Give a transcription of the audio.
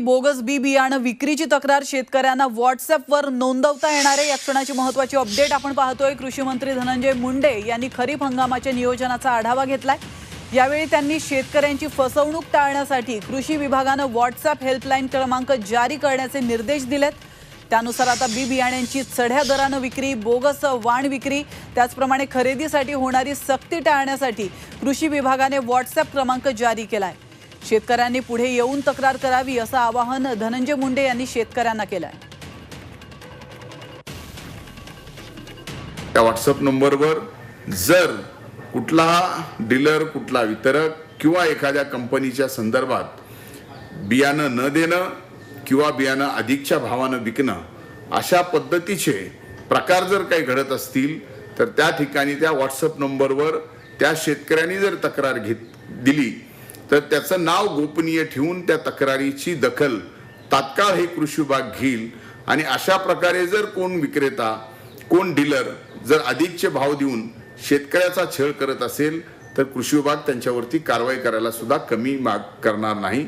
Bogus बी बियाणं विक्रीची तक्रार शेतकऱ्यांना व्हॉट्सअपवर नोंदवता येणार आहे या क्षणाची महत्वाची अपडेट आपण पाहतोय. कृषी मंत्री धनंजय मुंडे यांनी खरीप हंगामाच्या नियोजनाचा आढावा घेतलाय. यावेळी त्यांनी शेतकऱ्यांची फसवणूक टाळण्यासाठी कृषी विभागानं व्हॉट्सअप हेल्पलाईन क्रमांक जारी करण्याचे निर्देश दिलेत. त्यानुसार आता बी बियाण्यांची चढ्या दरानं विक्री बोगस वाण विक्री त्याचप्रमाणे खरेदीसाठी होणारी सक्ती टाळण्यासाठी कृषी विभागाने व्हॉट्सअप क्रमांक जारी केला आहे शेतकऱ्यांनी पुढे येऊन तक्रार करावी असं आवाहन धनंजय मुंडे यांनी शेतकऱ्यांना केलं आहे त्या व्हॉट्सअप नंबरवर जर कुठला डीलर कुठला वितरक किंवा एखाद्या कंपनीच्या संदर्भात बियाणं न देणं किंवा बियाणं अधिकच्या भावानं विकणं अशा पद्धतीचे प्रकार जर काही घडत असतील तर त्या ठिकाणी त्या व्हॉट्सअप नंबरवर त्या शेतकऱ्यांनी जर तक्रार घेत दिली तर त्याचं नाव गोपनीय ठेवून त्या तक्रारीची दखल तात्काळ हे कृषी विभाग घेईल. आणि अशा प्रकारे जर कोण विक्रेता कोण डीलर जर अधिकचे भाव देऊन शेतकऱ्याचा छळ करत असेल तर कृषी विभाग त्यांच्यावरती कारवाई करायला सुद्धा कमी माग करणार नाही.